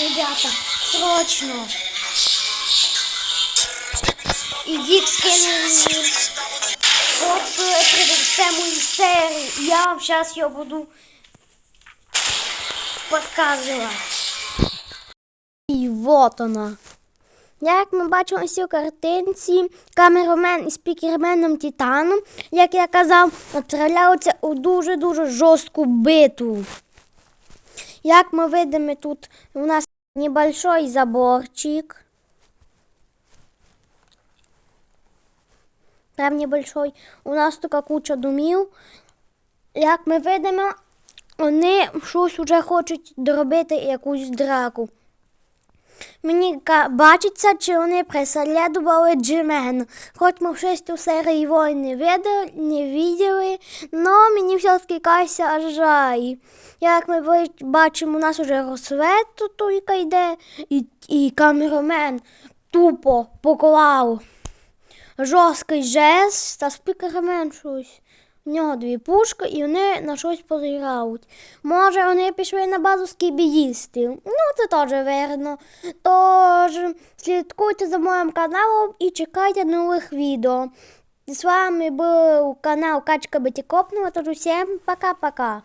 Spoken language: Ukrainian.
ребята, срочно. Ідіть скинули мені фотку це мої серії. Я вам зараз його буду показувати. І вот вона. Як ми бачимо ось у картинці, камерамен із спікерменом Титаном, як я казав, відправляються у дуже-дуже жорстку битву. Як ми видимо, тут у нас небольшой заборчик. Прям небольшой. У нас така куча домів. Як ми видимо, вони щось вже хочуть доробити якусь драку. Мені бачиться, чи вони преслідували Джимен. Хоч ми щось у серії воїн не видали, не виділи, але мені все-таки кайся жаль. Як ми бачимо, у нас вже розсвет тут йде, і, і камерамен тупо поклав жорсткий жест та спікермен щось. В нього дві пушки і вони на щось позіграють. Може, вони пішли на базу скібіїстів. Ну, це теж вірно. Тож слідкуйте за моїм каналом і чекайте нових відео. З вами був канал Качка Бетікопнова, тож усім пока-пока.